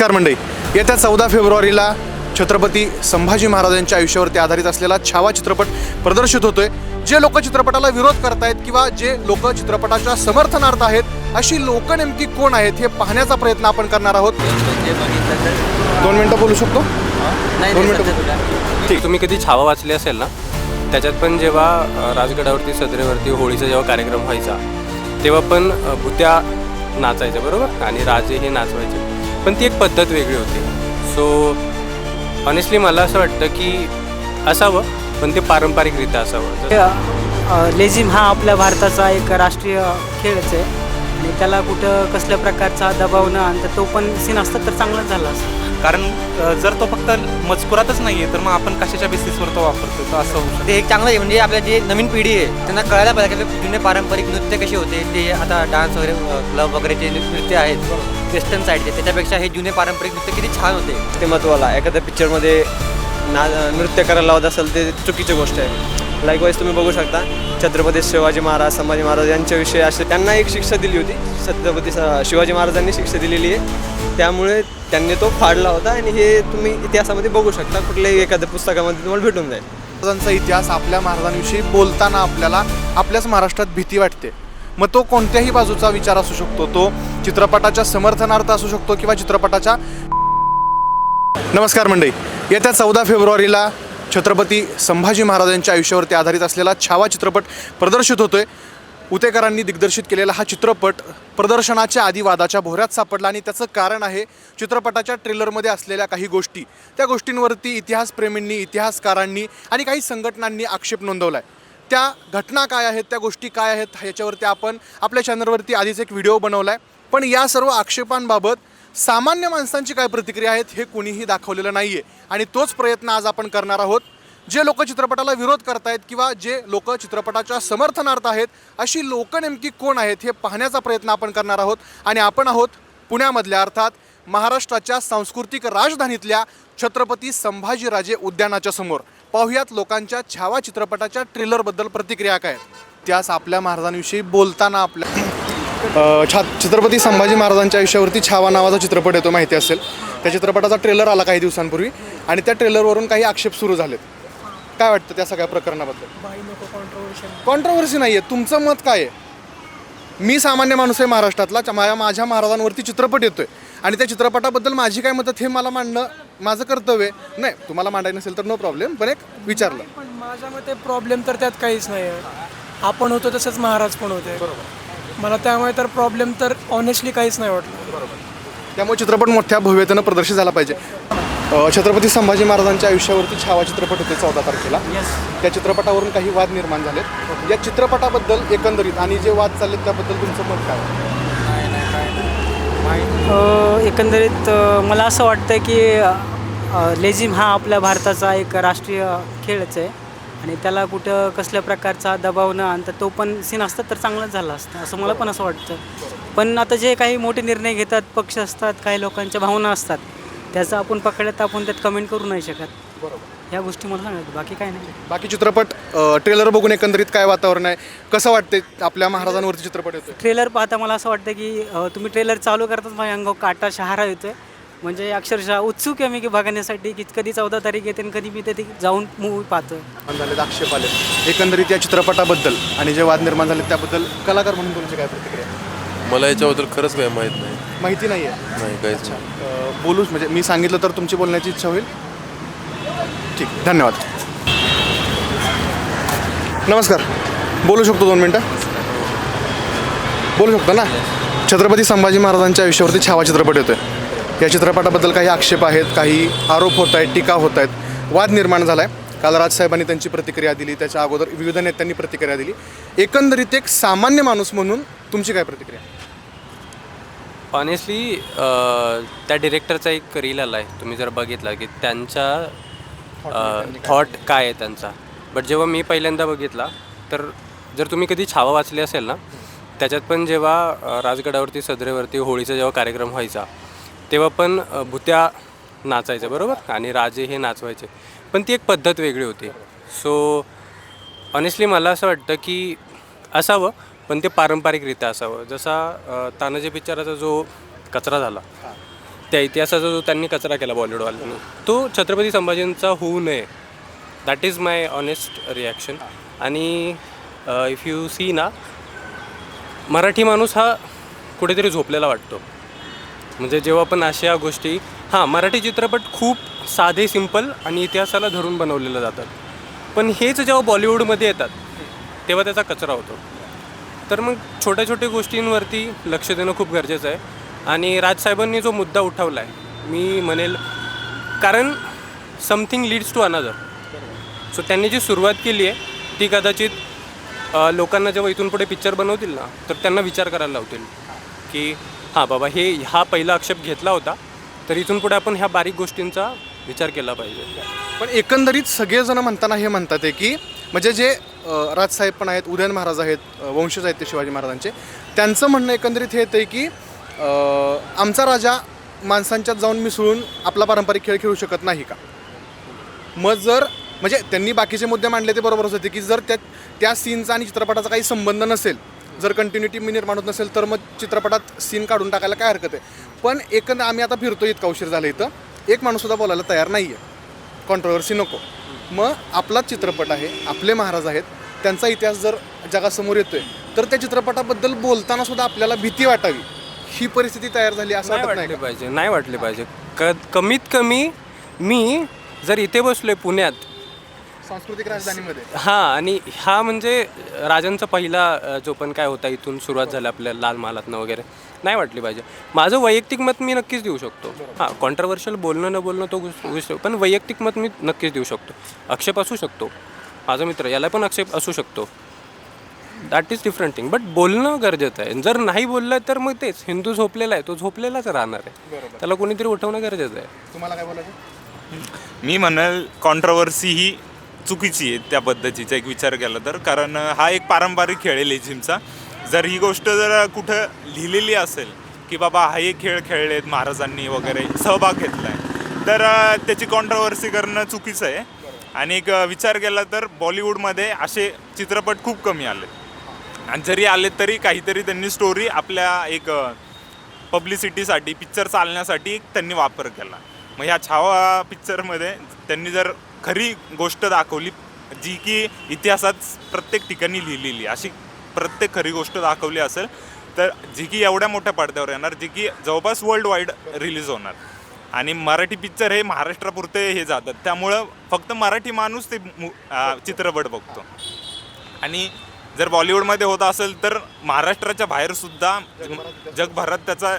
नमस्कार मंडळी. येत्या चौदा फेब्रुवारीला छत्रपती संभाजी महाराजांच्या आयुष्यावरती आधारित असलेला छावा चित्रपट प्रदर्शित होतोय. जे लोक चित्रपटाला विरोध करतायत किंवा जे लोक चित्रपटाच्या समर्थनार्थ आहेत अशी लोक नेमकी कोण आहेत हे पाहण्याचा प्रयत्न आपण करणार आहोत. दोन मिनिटं बोलू शकतो? दोन मिनिटं ठीक. तुम्ही कधी छावा वाचली असेल ना त्याच्यात पण जेव्हा राजगडावरती सदरेवरती होळीचा जेव्हा कार्यक्रम व्हायचा तेव्हा पण भुत्या नाचायच्या बरोबर? आणि राजे हे नाचवायचे. पण ती एक पद्धत वेगळी होती. सो ऑनेस्टली मला असं वाटतं की असावं पण ते पारंपरिकरित्या असावं. लेझिम हा आपल्या भारताचा एक राष्ट्रीय खेळच आहे. आणि त्याला कुठं कसल्या प्रकारचा दबाव न आणता तो पण सीन असता तर चांगलाच झाला असं कारण जर तो फक्त मजकुरातच नाही आहे तर मग आपण कशाच्या बेसिसवर तो वापरतो तर असं होऊ शकतं. ते एक चांगलं आहे म्हणजे आपल्या जे नवीन पिढी आहे त्यांना कळायला पाहिजे की जुने पारंपरिक नृत्य कसे होते ते आता डान्स वगैरे क्लब वगैरे जे नृत्य आहेत वेस्टर्न साईडचे त्याच्यापेक्षा हे जुने पारंपरिक नृत्य किती छान होते. ते महत्त्वाला एखाद्या पिक्चरमध्ये ना नृत्य करायला लावत असेल ते चुकीची गोष्ट आहे. लाईकवाईज तुम्ही बघू शकता छत्रपती शिवाजी महाराज संभाजी महाराज यांच्याविषयी असे त्यांना एक शिक्षा दिली होती. छत्रपती स- शिवाजी महाराजांनी शिक्षा दिलेली आहे. त्यामुळे त्यांनी तो फाडला होता आणि हे तुम्ही इतिहासामध्ये बघू शकता कुठल्याही एखाद्या पुस्तकामध्ये तुम्हाला भेटून जाईल. महाराजांचा इतिहास आपल्या महाराजांविषयी बोलताना आपल्याला आपल्याच महाराष्ट्रात भीती वाटते. मग तो कोणत्याही बाजूचा विचार असू शकतो तो चित्रपटाच्या समर्थनार्थ असू शकतो किंवा चित्रपटाच्या नमस्कार मंडळी. येत्या चौदा फेब्रुवारीला छत्रपती संभाजी महाराजांच्या आयुष्यावरती आधारित असलेला छावा चित्रपट प्रदर्शित होतोय. उतेकरांनी दिग्दर्शित केलेला हा चित्रपट प्रदर्शनाच्या आधी वादाच्या भोऱ्यात सापडला आणि त्याचं कारण आहे चित्रपटाच्या ट्रेलरमध्ये असलेल्या काही गोष्टी. त्या गोष्टींवरती इतिहासप्रेमींनी इतिहासकारांनी आणि काही संघटनांनी आक्षेप नोंदवला आहे त्या घटना काय आहेत त्या गोष्टी काय आहेत ह्याच्यावरती आपण आपल्या चॅनलवरती आधीच एक व्हिडिओ बनवला आहे पण या सर्व आक्षेपांबाबत सामान्य माणसांची काय प्रतिक्रिया आहेत हे कुणीही दाखवलेलं नाही आहे आणि तोच प्रयत्न आज आपण करणार आहोत. जे लोक चित्रपटाला विरोध करतायत किंवा जे लोक चित्रपटाच्या समर्थनार्थ आहेत अशी लोक नेमकी कोण आहेत हे पाहण्याचा प्रयत्न आपण करणार आहोत. आणि आपण आहोत पुण्यामधल्या अर्थात महाराष्ट्राच्या सांस्कृतिक राजधानीतल्या छत्रपती संभाजीराजे उद्यानाच्या समोर. पाहुयात लोकांच्या छावा चित्रपटाच्या ट्रेलरबद्दल प्रतिक्रिया काय त्यास आपल्या महाराजांविषयी बोलताना आपल्या छा छत्रपती संभाजी महाराजांच्या आयुष्यावरती छावा नावाचा चित्रपट येतो माहिती असेल. त्या चित्रपटाचा ट्रेलर आला काही दिवसांपूर्वी आणि त्या ट्रेलरवरून काही आक्षेप सुरू झालेत. काय वाटतं त्या सगळ्या प्रकरणाबद्दल? कॉन्ट्रोवर्सी नाही. आहे तुमचं मत काय आहे? मी सामान्य माणूस आहे महाराष्ट्रातला माझ्या माझ्या महाराजांवरती चित्रपट येतोय. आणि त्या चित्रपटाबद्दल माझी काय मत आहेत हे मला मांडणं माझं कर्तव्य आहे. नाही तुम्हाला मांडायचं नसेल तर नो प्रॉब्लेम पण एक विचारलं. पण माझ्या मते प्रॉब्लेम तर त्यात काहीच नाही आहे आपण होतो तसंच महाराज पण होते. मला त्यामुळे तर प्रॉब्लेम तर ऑनेस्टली काहीच नाही वाटलं. त्यामुळे चित्रपट मोठ्या भव्यतेनं प्रदर्शित झाला पाहिजे. अ, छत्रपती संभाजी महाराजांच्या आयुष्यावरती छावा चित्रपट होते चौदा तारखेला. त्या चित्रपटावरून काही वाद निर्माण झालेत. या चित्रपटाबद्दल एकंदरीत आणि जे वाद चाललेत त्याबद्दल तुमचं मत काय? अ, एकंदरीत अ, मला असं वाटतं की लेझिम हा आपल्या भारताचा एक राष्ट्रीय खेळच आहे. आणि त्याला कुठं कसल्या प्रकारचा दबाव न आणता तो पण सीन असता तर चांगलाच झाला असतं असं मला पण असं वाटतं. पण आता जे काही मोठे निर्णय घेतात पक्ष असतात काही लोकांच्या भावना असतात त्याचं आपण पकडत आपण त्यात कमेंट करू नाही शकत. ह्या गोष्टी मला सांगायचं. बाकी काय नाही. बाकी चित्रपट ट्रेलर बघून एकंदरीत काय वातावरण आहे? कसं वाटते आपल्या महाराजांवरती चित्रपट येतोय? ट्रेलर पाहता मला असं वाटतं की अ, तुम्ही ट्रेलर चालू करताच माझ्या अंगावर काटा शहारा येतोय. म्हणजे अक्षरशः उत्सुक आहे मी की बघण्यासाठी की कधी चौदा तारीख येते आणि कधी मी ते जाऊन मूवी पाहतोय. निर्माण झालेत आक्षेप आले एकंदरीत या चित्रपटाबद्दल आणि जे वाद निर्माण झाले त्याबद्दल कलाकार म्हणून तुमची काय प्रतिक्रिया आहे? मला याच्याबद्दल खरंच काही माहीत नाही. माहिती नाही आहे नाही. काहीच बोलूच म्हणजे मी सांगितलं तर तुमची बोलण्याची इच्छा होईल? ठीक धन्यवाद. नमस्कार. बोलू शकतो दोन मिनटं? बोलू शकतो ना? छत्रपती संभाजी महाराजांच्या आयुष्यावरती छावा चित्रपट येतोय. या चित्रपटाबद्दल काही आक्षेप आहेत काही आरोप होत आहेत टीका होत आहेत. वाद निर्माण झाला आहे काल राजसाहेबांनी त्यांची प्रतिक्रिया दिली त्याच्या अगोदर विविध नेत्यांनी प्रतिक्रिया दिली. एकंदरीत एक सामान्य माणूस म्हणून तुमची काय प्रतिक्रिया? ऑनेस्टली त्या डिरेक्टरचा एक रील आला आहे तुम्ही जर बघितला की त्यांचा थॉट काय आहे त्यांचा? बट जेव्हा मी पहिल्यांदा बघितला तर जर तुम्ही कधी छावा वाचली असेल ना त्याच्यात पण जेव्हा राजगडावरती सदरेवरती होळीचा जेव्हा कार्यक्रम व्हायचा तेव्हा पण भुत्या नाचायच्या बरोबर? आणि राजे हे नाचवायचे. पण ती एक पद्धत वेगळी होती. सो ऑनेस्टली मला असं वाटतं की असावं पण ते पारंपरिकरित्या असावं. जसा तानाजी पिक्चराचा जो कचरा झाला त्या इतिहासाचा जो त्यांनी कचरा केला बॉलिवूडवाल्यांनी तो छत्रपती संभाजींचा होऊ नये. That is my honest reaction आणि इफ यू सी ना मराठी माणूस हा कुठेतरी झोपलेला वाटतो. म्हणजे जेव्हा पण अशा गोष्टी हां मराठी चित्रपट खूप साधे सिंपल आणि इतिहासाला धरून बनवलेलं जातात. पण हेच जेव्हा बॉलिवूडमध्ये येतात तेव्हा त्याचा कचरा होतो. तर मग छोट्या छोट्या गोष्टींवरती लक्ष देणं खूप गरजेचं आहे. आणि राजसाहेबांनी जो मुद्दा उठवला आहे मी म्हणेल कारण something leads to another so त्यांनी जी सुरुवात केली आहे ती कदाचित लोकांना जेव्हा इथून पुढे पिक्चर बनवतील ना तर त्यांना विचार करायला लावतील. की हां बाबा हे हा पहिला आक्षेप घेतला होता. तर इथून पुढे आपण ह्या बारीक गोष्टींचा विचार केला पाहिजे. पण एकंदरीत सगळेजण म्हणताना हे म्हणतात आहे की म्हणजे जे अ, राजसाहेब पण आहेत उदयन महाराज आहेत अ, वंशज आहेत ते शिवाजी महाराजांचे त्यांचं म्हणणं एकंदरीत हे येतं आहे की अ, आमचा राजा माणसांच्यात जाऊन मिसळून आपला पारंपरिक खेळ खेळू शकत नाही का? मग जर म्हणजे त्यांनी बाकीचे मुद्दे मांडले ते बरोबरच होते की जर त्या त्या सीनचा आणि चित्रपटाचा काही संबंध नसेल जर कंटिन्युटी मी निर्माण होत नसेल तर मग चित्रपटात सीन काढून टाकायला काय हरकत आहे? पण एकंदर आम्ही आता फिरतो इतका उशीर झाला इथं. एक माणूससुद्धा बोलायला तयार नाही आहे कॉन्ट्रोवर्सी नको. मग आपलाच चित्रपट आहे आपले महाराज आहेत त्यांचा इतिहास जर जगासमोर येतोय तर त्या चित्रपटाबद्दल बोलताना सुद्धा आपल्याला भीती वाटावी. ही परिस्थिती तयार झाली असं वाटत नाही वाटले? पाहिजे नाही वाटले पाहिजे. क कमीत कमी मी जर इथे बसलोय पुण्यात सांस्कृतिक राजधानीमध्ये? हां आणि हा म्हणजे राजांचा पहिला जो पण काय होता इथून सुरुवात झाली आपल्या लाल महालातनं वगैरे नाही वाटली पाहिजे. माझं वैयक्तिक मत मी नक्कीच देऊ शकतो. हां कॉन्ट्रवर्शियल बोलणं न बोलणं तो गोष्ट पण वैयक्तिक मत मी नक्कीच देऊ शकतो. आक्षेप असू शकतो. माझा मित्र याला पण आक्षेप असू शकतो. That is different thing but बोलणं गरजेचं आहे. जर नाही बोललं तर मग तेच हिंदू झोपलेला आहे तो झोपलेलाच राहणार आहे. त्याला कोणीतरी उठवणं गरजेचं आहे. तुम्हाला काय बोलायचं? मी म्हणेल कॉन्ट्रवर्सी ही चुकीची आहे त्या पद्धतीचा एक विचार केला तर. कारण हा एक पारंपरिक खेळ आहे लेझिमचा. जर ही गोष्ट जर कुठं लिहिलेली असेल की बाबा हा एक खेळ खेळलेत महाराजांनी वगैरे सहभाग घेतला आहे तर त्याची कॉन्ट्रवर्सी करणं चुकीचं आहे. आणि एक विचार केला तर बॉलिवूडमध्ये असे चित्रपट खूप कमी आले. आणि जरी आले तरी काहीतरी त्यांनी स्टोरी आपल्या एक पब्लिसिटीसाठी पिक्चर चालण्यासाठी त्यांनी वापर केला. मग ह्या छावा पिक्चरमध्ये त्यांनी जर खरी गोष्ट दाखवली जी की इतिहासात प्रत्येक ठिकाणी लिहिलेली अशी प्रत्येक खरी गोष्ट दाखवली असेल तर जी की एवढ्या मोठ्या पडद्यावर येणार जी की जवळपास वर्ल्ड वाईड रिलीज होणार. आणि मराठी पिक्चर हे महाराष्ट्रापुरते हे जातात. त्यामुळं फक्त मराठी माणूस ते मु- चित्रपट बघतो. आणि जर बॉलिवूडमध्ये होत असेल तर महाराष्ट्राच्या बाहेरसुद्धा जगभरात त्याचा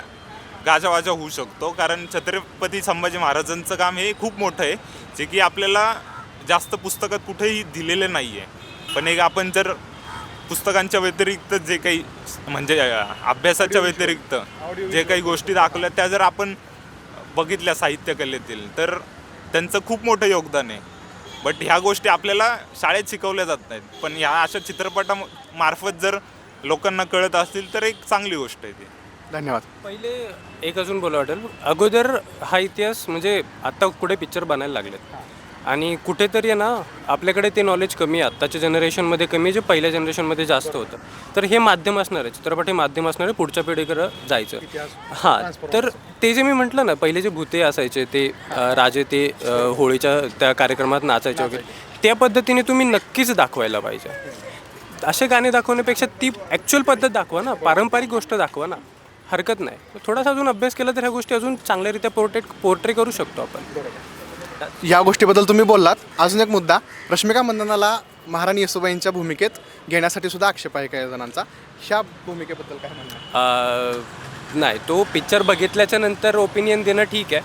गाजावाजा होऊ शकतो. कारण छत्रपती संभाजी महाराजांचं काम हे खूप मोठं आहे. जे की आपल्याला जास्त पुस्तकात कुठेही दिलेलं नाही आहे पण एक आपण जर पुस्तकांच्या व्यतिरिक्त जे काही म्हणजे अभ्यासाच्या व्यतिरिक्त जे काही गोष्टी दाखवल्या त्या जर आपण बघितल्या साहित्यकलेतील तर त्यांचं खूप मोठं योगदान आहे. बट ह्या गोष्टी आपल्याला शाळेत शिकवल्या जात नाहीत. पण ह्या अशा चित्रपटामार्फत जर लोकांना कळत असतील तर एक चांगली गोष्ट आहे ती. धन्यवाद. पहिले एक अजून बोला वाटेल. अगोदर हा इतिहास म्हणजे आत्ता कुठे पिक्चर बनायला लागलेत. आणि कुठेतरी आहे ना आपल्याकडे ते नॉलेज कमी आहे. आत्ताच्या जनरेशनमध्ये कमी आहे जे पहिल्या जनरेशनमध्ये जास्त होतं. तर हे माध्यम असणार आहे. चित्रपट हे माध्यम असणार आहे पुढच्या पिढीकडं जायचं. हां तर ते जे मी म्हटलं ना पहिले जे भूते असायचे ते राजे ते होळीच्या त्या कार्यक्रमात नाचायचे वगैरे त्या पद्धतीने तुम्ही नक्कीच दाखवायला पाहिजे. असे गाणे दाखवण्यापेक्षा ती ॲक्च्युअल पद्धत दाखवा ना. पारंपरिक गोष्ट दाखवा ना. हरकत नाही. थोडासा अजून अभ्यास केला तर ह्या गोष्टी अजून चांगल्यारीत्या पोर्ट्रेट पोर्ट्रे करू शकतो आपण. या गोष्टीबद्दल तुम्ही बोललात. अजून एक मुद्दा. रश्मिका मंदनाला महाराणी येसुबाईंच्या भूमिकेत घेण्यासाठी सुद्धा आक्षेप आहे काही जणांचा. ह्या भूमिकेबद्दल काय म्हणणं आहे? अं, नाही तो पिक्चर बघितल्याच्या नंतर ओपिनियन देणं ठीक आहे.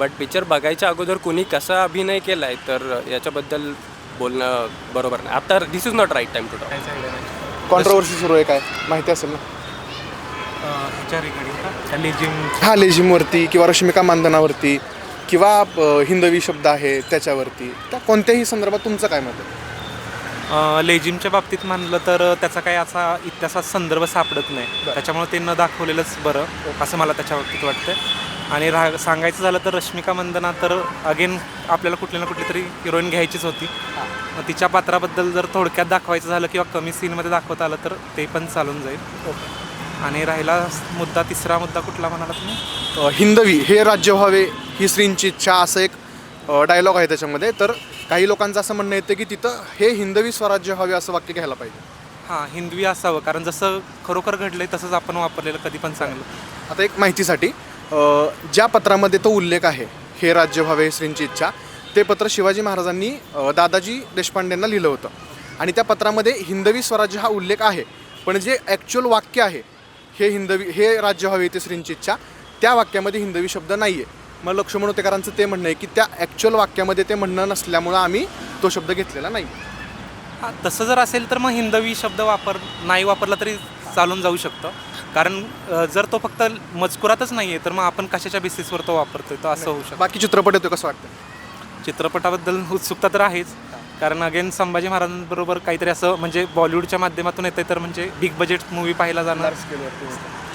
बट पिक्चर बघायच्या अगोदर कोणी कसा अभिनय केला आहे तर याच्याबद्दल बोलणं बरोबर नाही. आता this is not right time to talk controversy सुरू आहे काय? माहिती असेल ना? हा लेझिमवरती किंवा रश्मिका मानधनावरती किंवा हिंदवी शब्द आहे त्याच्यावरती. त्या कोणत्याही संदर्भात तुमचं काय मत आहे? लेजिमच्या बाबतीत मानलं तर त्याचा काही असा इतिहासात संदर्भ सापडत नाही. त्याच्यामुळे ते न दाखवलेलंच बरं असं मला त्याच्या बाबतीत वाटतं आणि रा सांगायचं झालं तर रश्मिका मंदना तर अगेन आपल्याला कुठली ना कुठली तरी हिरोईन घ्यायचीच होती. तिच्या पात्राबद्दल जर थोडक्यात दाखवायचं झालं किंवा कमी सीनमध्ये दाखवता आलं तर ते पण चालून जाईल. आणि राहिला मुद्दा तिसरा मुद्दा कुठला म्हणाला तुम्ही? हिंदवी हे राज्य व्हावे ही श्रींची इच्छा असं एक डायलॉग आहे त्याच्यामध्ये. तर काही लोकांचं असं म्हणणं येतं की तिथं हे हिंदवी स्वराज्य व्हावे असं वाक्य घ्यायला पाहिजे. हां हिंदवी असावं कारण जसं खरोखर घडलंय तसंच आपण वापरलेलं कधी पण चांगलं. आता एक माहितीसाठी अ, ज्या पत्रामध्ये तो उल्लेख आहे हे राज्य व्हावे ही श्रींची इच्छा ते पत्र शिवाजी महाराजांनी अ, दादाजी देशपांडेंना लिहिलं होतं. आणि त्या पत्रामध्ये हिंदवी स्वराज्य हा उल्लेख आहे पण जे ॲक्च्युअल वाक्य आहे हे हिंदवी हे राज्य व्हावे ते श्रींची इच्छा त्या वाक्यामध्ये हिंदवी शब्द नाही आहे मग लक्ष्मण होतेकरांचं ते म्हणणं आहे की त्या ॲक्च्युअल वाक्यामध्ये ते म्हणणं नसल्यामुळं आम्ही तो शब्द घेतलेला नाही. हां तसं जर असेल तर मग हिंदवी शब्द वापर नाही वापरला तरी चालून जाऊ शकतं. कारण अ, जर तो फक्त मजकुरातच नाही आहे तर मग आपण कशाच्या बेसिसवर तो वापरतोय? तर असं होऊ शकतं. बाकी चित्रपट येतो कसं वाटतं चित्रपटाबद्दल उत्सुकता तर आहेच. कारण अगेन संभाजी महाराजांबरोबर काहीतरी असं म्हणजे बॉलिवूडच्या माध्यमातून येते तर म्हणजे बिग बजेट मूवी पाहायला जाणार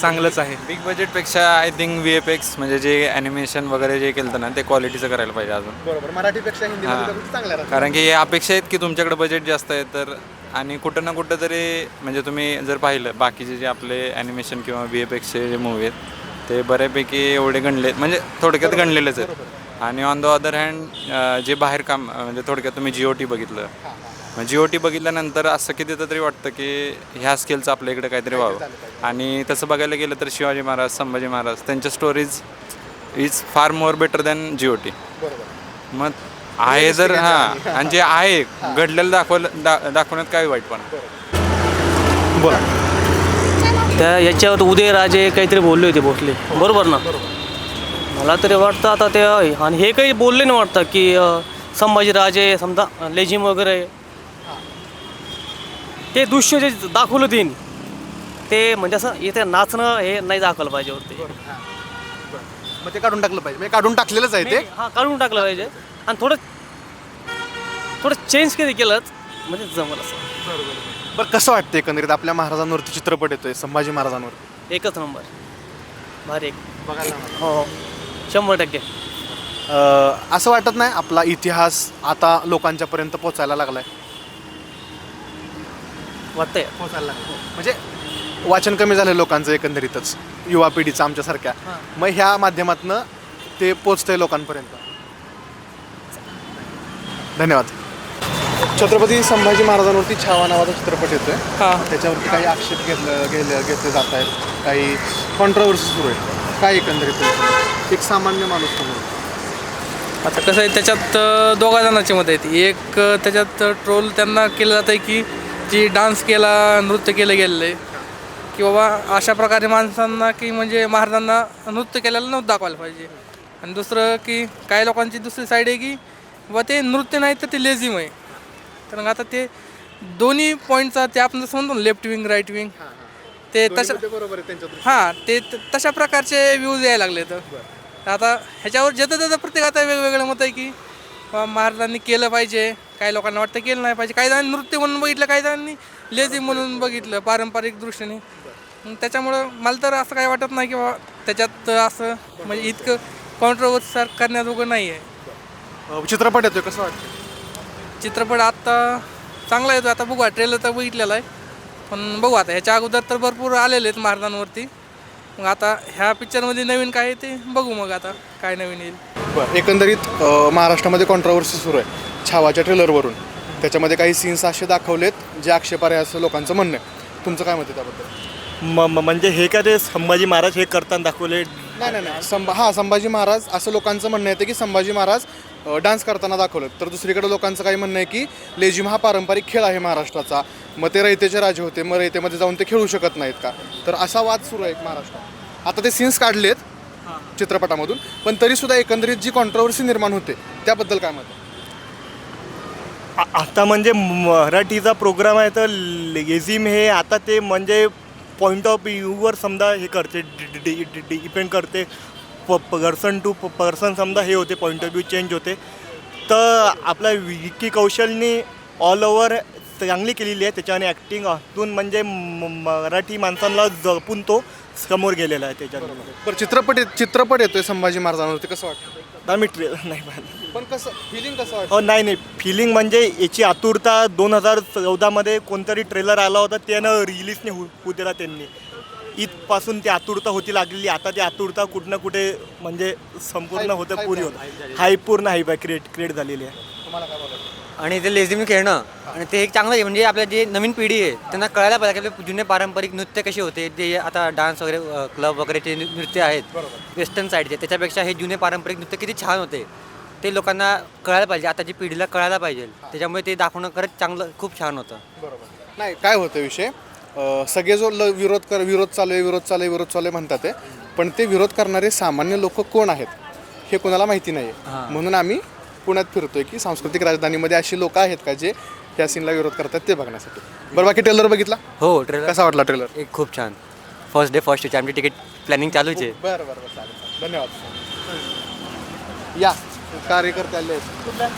चांगलंच आहे. बिग बजेटपेक्षा I think V F X म्हणजे जे ॲनिमेशन वगैरे जे केलं ना ते क्वालिटीचं करायला पाहिजे अजून. बरोबर मराठीपेक्षा राहतात. कारण की हे अपेक्षा आहेत की तुमच्याकडे बजेट जास्त आहे तर आणि कुठं ना कुठं तरी म्हणजे तुम्ही जर पाहिलं बाकीचे जे आपले ॲनिमेशन किंवा व्ही एफ एक्सचे जे मूवी आहेत ते बऱ्यापैकी एवढे गणले म्हणजे थोडक्यात गणलेलेच आहेत. आणि ऑन द अदर हँड जे बाहेर काम म्हणजे थोडक्यात तुम्ही जिओ टी बघितलं. मग जिओ टी बघितल्यानंतर असं किती तरी वाटतं की ह्या स्केलचं आपल्या इकडे काहीतरी व्हावं. आणि तसं बघायला गेलं तर शिवाजी महाराज संभाजी महाराज त्यांच्या stories is far more better than G O T मग आहे जर हां आणि जे आहे घडलेलं दाखवलं दा दाखवण्यात काय वाईट पण. बोला. त्या याच्यावर उदयराजे काहीतरी बोलले होते भोसले. बरोबर ना? मला तरी वाटतं आता ते आणि हे काही बोलले नाही वाटतं की संभाजीराजे समजा लेझिम वगैरे. ते दृश्य जे दाखवलं त्यांनी ते म्हणजे असं इथे नाचणं हे नाही दाखवलं पाहिजे होते. मग ते काढून टाकलं पाहिजे. म्हणजे काढून टाकलेलंच आहे ते? हां काढून टाकलं पाहिजे. आणि थोडं थोडं चेंज कधी केलंच म्हणजे जमलं असं. बरं कसं वाटतं एकंदरीत आपल्या महाराजांवरती चित्रपट येतोय संभाजी महाराजांवरती? एकच नंबर. भारी एक. बघायला हो हो. शंभर टक्के. अं, असं वाटत नाही आपला इतिहास आता लोकांच्या पर्यंत पोचायला लागलाय? वाटतंय. पोचायला लागलाय. म्हणजे वाचन कमी झालं लोकांचं एकंदरीतच युवा पिढीचं आमच्यासारख्या. मग ह्या माध्यमातनं ते पोचतंय लोकांपर्यंत. धन्यवाद. छत्रपती संभाजी महाराजांवरती छावा नावाचा चित्रपट येतोय. त्याच्यावरती काही आक्षेप घेतलं गेले घेतले जात आहेत. काही कॉन्ट्रोवर्सी सुरू आहे काय एकंदरीत एक सामान्य माणूस म्हणून. आता कसं आहे त्याच्यात अ, दोघा जणांचे मत आहेत. एक अ, त्याच्यात ट्रोल त्यांना केलं जातं आहे की जी डान्स केला नृत्य केलं गेलेलं आहे. की बाबा अशा प्रकारे माणसांना की म्हणजे महाराजांना नृत्य केलेलं नव्हतं दाखवायला पाहिजे. आणि दुसरं की काही लोकांची दुसरी साईड आहे की बाबा ते नृत्य नाही तर ते लेझिम आहे तर मग आता ते दोन्ही पॉईंटचा ते आपण जसं म्हणतो लेफ्ट विंग राईट विंग ते तशा बरोबर आहे त्यांच्या हां ते त- तशा प्रकारचे व्ह्यूज यायला लागले तर. आता ह्याच्यावर ज्याचं त्याचं प्रत्येकाचं वेगवेगळं मत आहे की बा महाराजांनी केलं पाहिजे काही लोकांना वाटतं केलं नाही पाहिजे. काही जणांनी नृत्य म्हणून बघितलं काही जणांनी लेझी म्हणून बघितलं पारंपरिक दृष्टीने. मग त्याच्यामुळं मला तर असं काही वाटत नाही की बाबा त्याच्यात असं म्हणजे इतकं कॉन्ट्रोवर्सी करण्याजोगं नाही आहे. अं, चित्रपट येतोय कसं वाटतं चित्रपट आत्ता चांगला येतो आता बघू ट्रेलर तर बघितलेला आहे. पण बघू आता ह्याच्या अगोदर तर भरपूर आलेले आहेत महाराजांवरती मग आता ह्या पिक्चरमध्ये नवीन काय आहे ते बघू मग आता काय नवीन येईल. बरं एकंदरीत अं, महाराष्ट्रामध्ये कॉन्ट्रोवर्सी सुरू आहे छावाच्या ट्रेलरवरून त्याच्यामध्ये काही सीन्स असे दाखवलेत जे आक्षेपार्ह आहे असं लोकांचं म्हणणं आहे. तुमचं काय मत आहे त्याबद्दल? म म- म्हणजे हे काय ते संभाजी महाराज हे करताना दाखवले? नाही नाही नाही संभा हां संभाजी महाराज असं लोकांचं म्हणणं येतं की संभाजी महाराज डान्स करताना दाखवलं. तर दुसरीकडे लोकांचं काही म्हणणं आहे की लेझिम हा पारंपरिक खेळ आहे महाराष्ट्राचा. मग ते रयतेचे राजे होते मग रयतेमध्ये जाऊन ते खेळू शकत नाहीत का? तर असा वाद सुरू आहे महाराष्ट्रात. आता ते सीन्स काढलेत चित्रपटामधून पण तरीसुद्धा एकंदरीत जी कॉन्ट्रोवर्सी निर्माण होते त्याबद्दल काय मत आता म्हणजे मराठीचा प्रोग्राम आहे तर लेझिम हे आता ते म्हणजे पॉईंट ऑफ व्ह्यूवर समजा हे करते डिपेंड करते. प पर्सन टू पर्सन समजा हे होते पॉईंट ऑफ व्ह्यू चेंज होते. तर आपल्या विकी कौशलनी ऑल ओव्हर चांगली केलेली आहे. त्याच्याने ॲक्टिंग आतून म्हणजे म- मराठी माणसांना जपून तो समोर गेलेला आहे त्याच्यामध्ये बरं चित्रपट चित्रपट येतोय संभाजी महाराजांवरती कसं वाटतं? आम्ही ट्रेलर नाही पाहिलं पण कसं फिलिंग कसं वाटतं? हो नाही नाही. फिलिंग म्हणजे याची आतुरता दोन हजार चौदामध्ये कोणतरी ट्रेलर आला होता त्यानं रिलीज नाही होऊ दिला त्यांनी. इथपासून ती आतुरता होती लागलेली. आता ती आतुरता कुठं ना कुठे म्हणजे संपूर्ण होतं पुरी होत. हाय पूर्ण हाईप आहे क्रिएट क्रिएट झालेली आहे. आणि ते लेझिम खेळणं. आणि ते एक चांगलं आहे म्हणजे आपल्या जे नवीन पिढी आहे त्यांना कळायला पाहिजे की आपले जुने पारंपरिक नृत्य कसे होते. ते आता डान्स वगैरे क्लब वगैरेचे नृ- नृत्य आहेत. वेस्टर्न साईडचे त्याच्यापेक्षा हे जुने पारंपरिक नृत्य किती छान होते. ते लोकांना कळायला पाहिजे. आताची पिढीला कळायला पाहिजे. त्याच्यामुळे ते दाखवणं खरंच चांगलं खूप छान होतं. बरोबर. नाही काय होतं विषय? सगळे जो ल विरोध कर विरोध चालू आहे विरोध चालू आहे विरोध चालू आहे म्हणतात ते. पण ते विरोध करणारे सामान्य लोक कोण आहेत हे कोणाला माहिती नाही आहे म्हणून आम्ही पुण्यात फिरतोय की सांस्कृतिक राजधानीमध्ये अशी लोक आहेत का जे त्या सीनला विरोध करतात ते बघण्यासाठी. बरं बाकी ट्रेलर बघितला? हो ट्रेलर कसा वाटला ट्रेलर एक खूप छान. फर्स्ट डे फर्स्ट डेची आमची तिकीट प्लॅनिंग चालूच आहे. बरं बरं बरं चालेल चालेल. धन्यवाद. या कार्यकर्ते आले आहेत.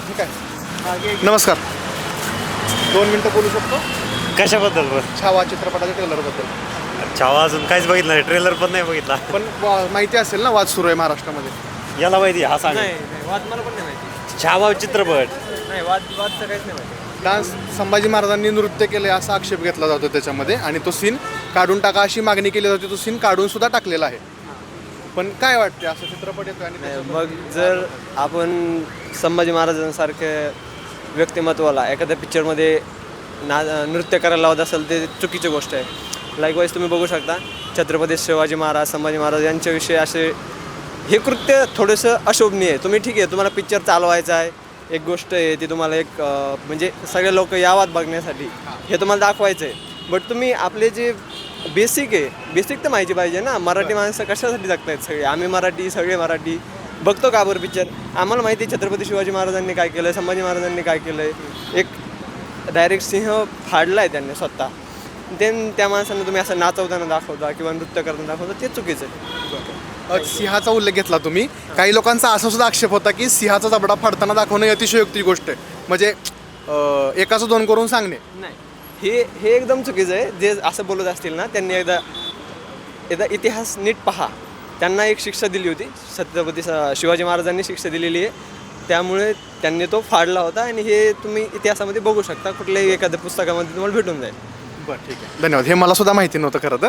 ठीक आहे. नमस्कार. दोन मिनटं बोलू शकतो? कशाबद्दल बरं छावा चित्रपटाच्या ट्रेलरबद्दल छावा अजून काहीच बघितलं नाही ट्रेलर पण नाही बघितला. पण वा- माहिती असेल ना वाद सुरू आहे महाराष्ट्रामध्ये. याला माहिती हा सांग. वाद मला पण नाही माहिती. छावा चित्रपट. नाही वाद वादचं काहीच नाही माहिती. डान्स संभाजी महाराजांनी नृत्य केले असा आक्षेप घेतला जातो त्याच्यामध्ये आणि तो सीन काढून टाका अशी मागणी केली जाते तो सीन काढून सुद्धा टाकलेला आहे. पण काय वाटते असं चित्रपट येतो आणि त्याच्यामध्ये- मग जर आपण संभाजी महाराजांसारखे व्यक्तिमत्वाला एखाद्या पिक्चरमध्ये ना नृत्य करायला लावत असेल ते चुकीची गोष्ट आहे. लाईकवाईज तुम्ही बघू शकता छत्रपती शिवाजी महाराज संभाजी महाराज यांच्याविषयी असे हे कृत्य थोडंसं अशोभनीय आहे. तुम्ही ठीक आहे तुम्हाला पिक्चर चालवायचा आहे. एक गोष्ट आहे ती तुम्हाला एक म्हणजे सगळे लोक यावात बघण्यासाठी. हे तुम्हाला दाखवायचं आहे बट तुम्ही आपले जे बेसिक आहे बेसिक तर माहिती पाहिजे ना. मराठी माणसं कशासाठी जगतायत सगळे? आम्ही मराठी सगळे मराठी. बघतो का बरं पिक्चर आम्हाला माहिती आहे छत्रपती शिवाजी महाराजांनी काय केलं संभाजी महाराजांनी काय केलं आहे एक डायरेक्ट सिंह फाडला आहे त्यांनी स्वतः. ते त्या माणसांना तुम्ही असं नाचवताना दाखवता किंवा नृत्य करताना दाखवता ते चुकीचं आहे. सिंहाचा उल्लेख घेतला तुम्ही. काही लोकांचा असा सुद्धा आक्षेप होता की सिंहाचा जबडा फाडताना दाखवणं ही अतिशयोक्ती गोष्ट आहे. म्हणजे अ, एकाचं दोन करून सांगणे. नाही. हे हे एकदम चुकीचं आहे. जे असं बोलत असतील ना त्यांनी एकदा एकदा इतिहास नीट पहा. त्यांना एक शिक्षा दिली होती. छत्रपती स- शिवाजी महाराजांनी शिक्षा दिलेली आहे. त्यामुळे त्यांनी तो फाडला होता आणि हे तुम्ही इतिहासामध्ये बघू शकता. कुठल्याही एखाद्या पुस्तकामध्ये तुम्हाला भेटून जाईल. बरं ठीक आहे. धन्यवाद. हे मला सुद्धा माहिती नव्हतं खरं तर.